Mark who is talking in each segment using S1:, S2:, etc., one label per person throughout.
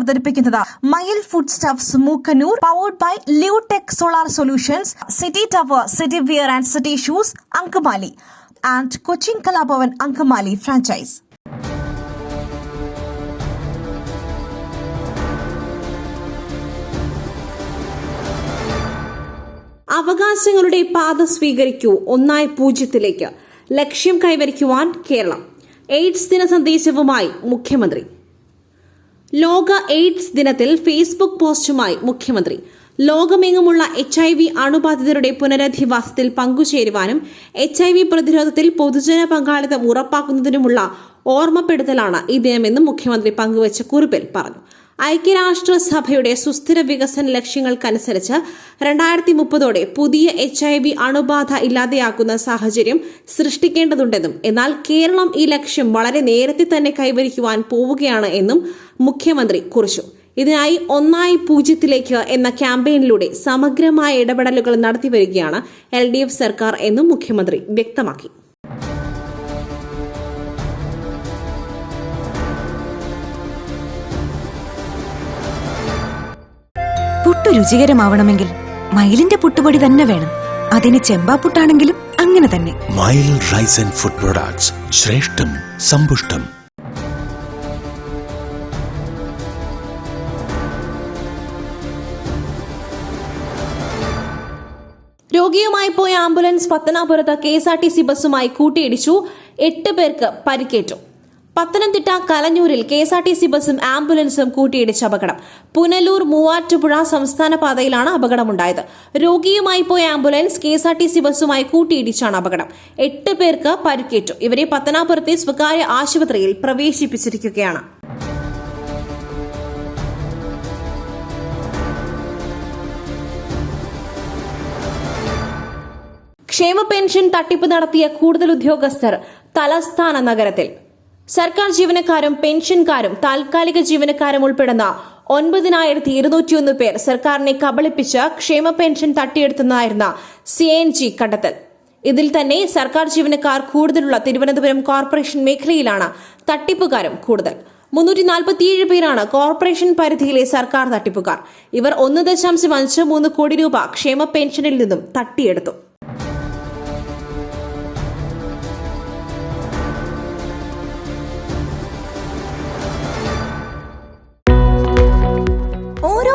S1: വിശദമായി അവതരിപ്പിക്കുന്നത് Mayil food stuffs Mookkanur powered by Lutech solar solutions city tower city wear and city shoes Angamaly and Cochin Kalabhavan Angamaly franchise അവകാശങ്ങളുടെ പാത സ്വീകരിക്കൂ ഒന്നായി പൂജ്യത്തിലേക്ക് ലക്ഷ്യം കൈവരിക്കുവാൻ കേരളം എയ്ഡ്സ് ദിന സന്ദേശവുമായി മുഖ്യമന്ത്രി ലോക എയ്ഡ്സ് ദിനത്തിൽ ഫേസ്ബുക്ക് പോസ്റ്റുമായി മുഖ്യമന്ത്രി ലോകമെങ്ങുമുള്ള എച്ച് ഐ വി അണുബാധിതരുടെ പുനരധിവാസത്തിൽ പങ്കുചേരുവാനും എച്ച് ഐ വി പ്രതിരോധത്തിൽ പൊതുജന പങ്കാളിത്തം ഉറപ്പാക്കുന്നതിനുമുള്ള ഓർമ്മപ്പെടുത്തലാണ് ഈ ദിനമെന്നും മുഖ്യമന്ത്രി പങ്കുവച്ച കുറിപ്പിൽ പറഞ്ഞു ഐക്യരാഷ്ട്രസഭയുടെ സുസ്ഥിര വികസന ലക്ഷ്യങ്ങൾക്കനുസരിച്ച് രണ്ടായിരത്തി മുപ്പതോടെ പുതിയ എച്ച് ഐ വി അണുബാധ ഇല്ലാതെയാക്കുന്ന സാഹചര്യം സൃഷ്ടിക്കേണ്ടതുണ്ടെന്നും എന്നാൽ കേരളം ഈ ലക്ഷ്യം വളരെ നേരത്തെ തന്നെ കൈവരിക്കുവാൻ പോവുകയാണ് എന്നും മുഖ്യമന്ത്രി കുറിച്ചു ഇതിനായി ഒന്നായി പൂജ്യത്തിലേക്ക് എന്ന ക്യാമ്പയിനിലൂടെ സമഗ്രമായ ഇടപെടലുകൾ നടത്തിവരികയാണ് എൽ ഡി എഫ് സർക്കാർ എന്നും മുഖ്യമന്ത്രി വ്യക്തമാക്കി
S2: പുട്ട് രുചികരമാവണമെങ്കിൽ മയിലിന്റെ പുട്ടുപൊടി തന്നെ വേണം അതിന് പുട്ടാണെങ്കിലും അങ്ങനെ തന്നെ
S3: മയിൽ റൈസ് ആൻഡ് ഫുഡ് പ്രൊഡക്ട്സ് ശ്രേഷ്ഠം സമ്പുഷ്ടം
S1: രോഗിയുമായി പോയ ആംബുലൻസ് പത്തനാപുരത്ത് K S R T C ബസ്സുമായി കൂട്ടിയിടിച്ചു എട്ട് പേർക്ക് പരിക്കേറ്റു പത്തനംതിട്ട കലഞ്ഞൂരിൽ K S R T C ബസും ആംബുലൻസും കൂട്ടിയിടിച്ച് അപകടം പുനലൂർ മൂവാറ്റുപുഴ സംസ്ഥാന പാതയിലാണ് അപകടമുണ്ടായത് രോഗിയുമായി പോയ ambulance K S R T C ബസുമായി കൂട്ടിയിടിച്ചാണ് അപകടം എട്ട് പേർക്ക് പരുക്കേറ്റു ഇവരെ പത്തനാപുരത്തെ സ്വകാര്യ ആശുപത്രിയിൽ പ്രവേശിപ്പിച്ചിരിക്കുകയാണ് ക്ഷേമ പെൻഷൻ തട്ടിപ്പ് നടത്തിയ കൂടുതൽ ഉദ്യോഗസ്ഥർ തലസ്ഥാന നഗരത്തിൽ സർക്കാർ ജീവനക്കാരും പെൻഷൻകാരും താൽക്കാലിക ജീവനക്കാരും ഉൾപ്പെടുന്ന ഒൻപതിനായിരത്തി ഇരുന്നൂറ്റിയൊന്ന് പേർ സർക്കാരിനെ കബളിപ്പിച്ച് ക്ഷേമ പെൻഷൻ തട്ടിയെടുത്തെന്നായിരുന്ന സി എൻ ജി കണ്ടെത്തൽ ഇതിൽ തന്നെ സർക്കാർ ജീവനക്കാർ കൂടുതലുള്ള തിരുവനന്തപുരം കോർപ്പറേഷൻ മേഖലയിലാണ് തട്ടിപ്പുകാരും കൂടുതൽ മുന്നൂറ്റി നാൽപ്പത്തിയേഴ് പേരാണ് കോർപ്പറേഷൻ പരിധിയിലെ സർക്കാർ തട്ടിപ്പുകാർ ഇവർ ഒന്ന് ദശാംശം അഞ്ച് മൂന്ന് കോടി രൂപ ക്ഷേമ പെൻഷനിൽ നിന്നും തട്ടിയെടുത്തു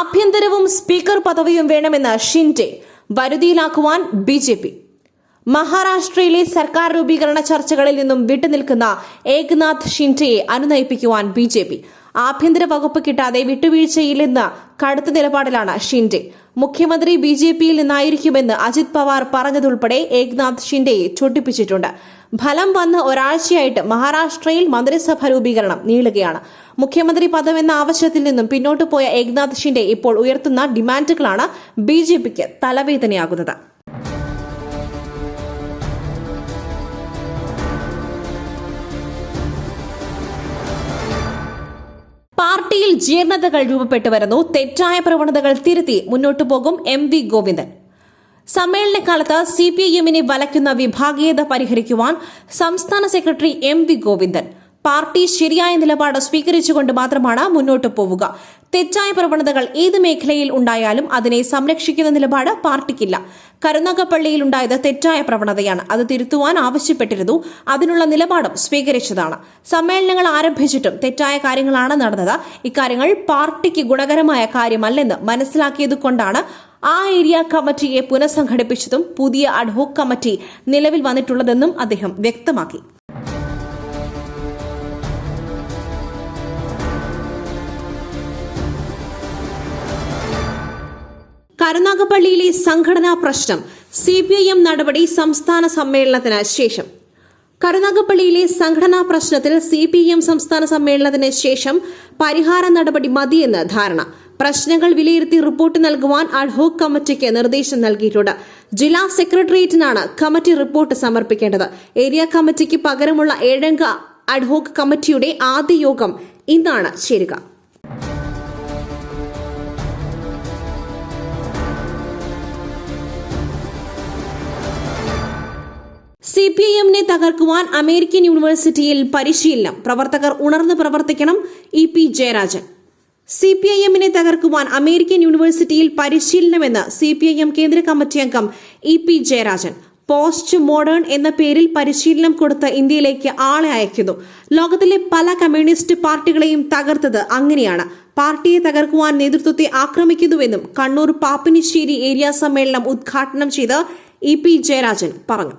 S1: ആഭ്യന്തരവും സ്പീക്കർ പദവിയും വേണമെന്ന് ഷിൻഡെ വരുതിയിലാക്കുവാൻ ബി ജെ പി മഹാരാഷ്ട്രയിലെ സർക്കാർ രൂപീകരണ ചർച്ചകളിൽ നിന്നും വിട്ടുനിൽക്കുന്ന ഏകനാഥ് ഷിൻഡെയെ അനുനയിപ്പിക്കുവാൻ ബി ജെ പി ആഭ്യന്തര വകുപ്പ് കിട്ടാതെ വിട്ടുവീഴ്ചയില്ലെന്ന് കടുത്ത നിലപാടിലാണ് ഷിൻഡെ മുഖ്യമന്ത്രി ബി ജെ പിയിൽ നിന്നായിരിക്കുമെന്ന് അജിത് പവാർ പറഞ്ഞതുൾപ്പെടെ ഏക്നാഥ് ഷിൻഡെയെ ചൊട്ടിപ്പിച്ചിട്ടുണ്ട് ഫലം വന്ന് ഒരാഴ്ചയായിട്ട് മഹാരാഷ്ട്രയിൽ മന്ത്രിസഭ രൂപീകരണം നീളുകയാണ് മുഖ്യമന്ത്രി പദമെന്ന ആവശ്യത്തിൽ നിന്നും പിന്നോട്ട് പോയ ഏക്നാഥ് ഷിൻഡെ ഇപ്പോൾ ഉയർത്തുന്ന ഡിമാൻഡുകളാണ് ബി ജെ പിക്ക് തലവേദനയാകുന്നത് പാർട്ടിയിൽ ജീർണതകൾ രൂപപ്പെട്ടു വരുന്നു തെറ്റായ പ്രവണതകൾ തിരുത്തി മുന്നോട്ടു പോകും എം വി ഗോവിന്ദൻ സമ്മേളനകാലത്ത് സി പി ഐ എമ്മിനെ വലയ്ക്കുന്ന വിഭാഗീയത പരിഹരിക്കുവാൻ സംസ്ഥാന secretary M V Govindan party ശരിയായ നിലപാട് സ്വീകരിച്ചുകൊണ്ട് മാത്രമാണ് മുന്നോട്ട് പോവുക തെറ്റായ പ്രവണതകൾ ഏത് മേഖലയിൽ ഉണ്ടായാലും അതിനെ സംരക്ഷിക്കുന്ന നിലപാട് പാർട്ടിക്കില്ല കരുനാഗപ്പള്ളിയിൽ ഉണ്ടായത് തെറ്റായ പ്രവണതയാണ് അത് തിരുത്തുവാൻ ആവശ്യപ്പെട്ടിരുന്നു അതിനുള്ള നിലപാടും സ്വീകരിച്ചതാണ് സമ്മേളനങ്ങൾ ആരംഭിച്ചിട്ടും തെറ്റായ കാര്യങ്ങളാണ് നടന്നത് ഇക്കാര്യങ്ങൾ പാർട്ടിക്ക് ഗുണകരമായ കാര്യമല്ലെന്ന് മനസ്സിലാക്കിയതുകൊണ്ടാണ് ആ ഏരിയ കമ്മിറ്റിയെ പുനഃസംഘടിപ്പിച്ചതും പുതിയ അഡ്ഹോക് കമ്മിറ്റി നിലവിൽ വന്നിട്ടുള്ളതെന്നും അദ്ദേഹം വ്യക്തമാക്കി കരുനാഗപ്പള്ളിയിലെ സംഘടനാ പ്രശ്നം സി പി ഐ എം നടപടി സംസ്ഥാന സമ്മേളനത്തിന് ശേഷം കരുനാഗപ്പള്ളിയിലെ സംഘടനാ പ്രശ്നത്തിൽ സി പി എം സംസ്ഥാന സമ്മേളനത്തിന് ശേഷം പരിഹാര നടപടി മതിയെന്ന് ധാരണ പ്രശ്നങ്ങൾ വിലയിരുത്തി റിപ്പോർട്ട് നൽകുവാൻ അഡ്ഹോക് കമ്മിറ്റിക്ക് നിർദ്ദേശം നൽകിയിട്ടുണ്ട് ജില്ലാ സെക്രട്ടേറിയറ്റിനാണ് കമ്മിറ്റി റിപ്പോർട്ട് സമർപ്പിക്കേണ്ടത് ഏരിയ കമ്മിറ്റിക്ക് പകരമുള്ള ഏഴംഗ അഡ്ഹോക് കമ്മിറ്റിയുടെ ആദ്യ യോഗം ഇന്നാണ് ചേരുക സി പി ഐ എമ്മിനെ തകർക്കുവാൻ അമേരിക്കൻ യൂണിവേഴ്സിറ്റിയിൽ പരിശീലനം പ്രവർത്തകർ ഉണർന്ന് പ്രവർത്തിക്കണം E P Jayarajan C P I എമ്മിനെ തകർക്കുവാൻ അമേരിക്കൻ യൂണിവേഴ്സിറ്റിയിൽ പരിശീലനമെന്ന് സി പി ഐ എം കേന്ദ്ര കമ്മിറ്റി അംഗം E P Jayarajan post modern എന്ന പേരിൽ പരിശീലനം കൊടുത്ത് ഇന്ത്യയിലേക്ക് ആളെ അയക്കുന്നു ലോകത്തിലെ പല കമ്മ്യൂണിസ്റ്റ് പാർട്ടികളെയും തകർത്തത് അങ്ങനെയാണ് പാർട്ടിയെ തകർക്കുവാൻ നേതൃത്വത്തെ ആക്രമിക്കുന്നുവെന്നും കണ്ണൂർ പാപ്പിനിശ്ശേരി ഏരിയ സമ്മേളനം ഉദ്ഘാടനം ചെയ്ത് ഇ പി ജയരാജൻ പറഞ്ഞു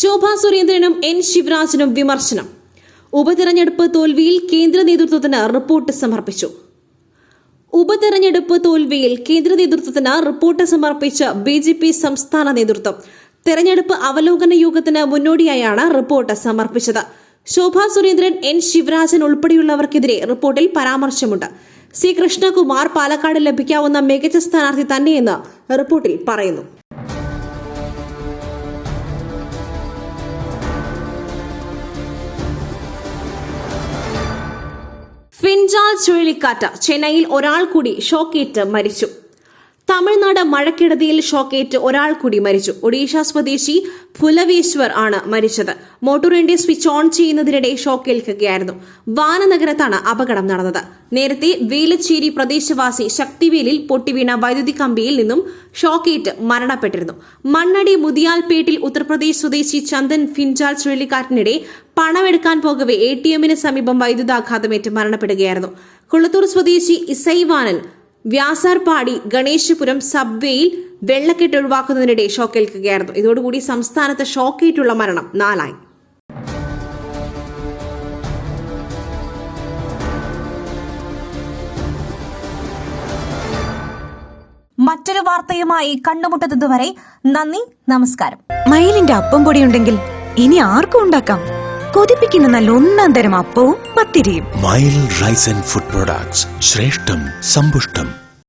S1: ശോഭാ സുരേന്ദ്രനും എൻ ശിവരാജനും വിമർശനം ഉപതെരഞ്ഞെടുപ്പ് തോൽവിയിൽ കേന്ദ്ര നേതൃത്വത്തിന് റിപ്പോർട്ട് സമർപ്പിച്ചു ഉപതെരഞ്ഞെടുപ്പ് തോൽവിയിൽ കേന്ദ്ര നേതൃത്വത്തിന് റിപ്പോർട്ട് സമർപ്പിച്ച ബി ജെ പി സംസ്ഥാന നേതൃത്വം തെരഞ്ഞെടുപ്പ് അവലോകന യോഗത്തിന് മുന്നോടിയായാണ് റിപ്പോർട്ട് സമർപ്പിച്ചത് ശോഭാ സുരേന്ദ്രൻ എൻ ശിവരാജൻ ഉൾപ്പെടെയുള്ളവർക്കെതിരെ റിപ്പോർട്ടിൽ പരാമർശമുണ്ട് സി കൃഷ്ണകുമാർ പാലക്കാട് ലഭിക്കാവുന്ന മികച്ച സ്ഥാനാർത്ഥി തന്നെയെന്ന് റിപ്പോർട്ടിൽ പറയുന്നു ഫിൻജാൽ ചുഴലിക്കാറ്റ് ചെന്നൈയിൽ ഒരാൾ കൂടി ഷോക്കേറ്റ് മരിച്ചു തമിഴ്നാട് മഴക്കെടുതിയിൽ ഷോക്കേറ്റ് ഒരാൾ കൂടി മരിച്ചു ഒഡീഷ സ്വദേശി ഫുലവേശ്വർ ആണ് മരിച്ചത് മോട്ടോറിന്റെ സ്വിച്ച് ഓൺ ചെയ്യുന്നതിനിടെ ഷോക്കേൽക്കുകയായിരുന്നു വാനനഗരത്താണ് അപകടം നടന്നത് നേരത്തെ വേലച്ചേരി പ്രദേശവാസി ശക്തിവേലിൽ പൊട്ടിവീണ വൈദ്യുതി കമ്പിയിൽ നിന്നും ഷോക്കേറ്റ് മരണപ്പെട്ടിരുന്നു മണ്ണടി മുതിയാൽപേട്ടിൽ ഉത്തർപ്രദേശ് സ്വദേശി ചന്ദൻ ഫിൻജാൽ ചുഴലിക്കാറ്റിനിടെ പണമെടുക്കാൻ പോകവെ എ ടി എമ്മിന് സമീപം വൈദ്യുതാഘാതമേറ്റ് മരണപ്പെടുകയായിരുന്നു കൊളത്തൂർ സ്വദേശി ഇസൈവാനൻ വ്യാസാർപാടി ഗണേശപുരം സബ്വേയിൽ വെള്ളക്കെട്ട് ഒഴിവാക്കുന്നതിനിടെ ഷോക്കേൽക്കുകയായിരുന്നു ഇതോടുകൂടി സംസ്ഥാനത്ത് ഷോക്കേറ്റുള്ള മരണം നാലായി മറ്റൊരു വാർത്തയുമായി കണ്ടുമുട്ടുന്നതുവരെ നന്ദി നമസ്കാരം
S4: മയിലിന്റെ അപ്പം പൊടിയുണ്ടെങ്കിൽ ഇനി ആർക്കും ഉണ്ടാക്കാം കൊതിപ്പിക്കുന്ന നല്ല ഒന്നാം തരം അപ്പവും പത്തിരിയും
S3: mile rice and food products ശ്രേഷ്ഠം സമ്പുഷ്ടം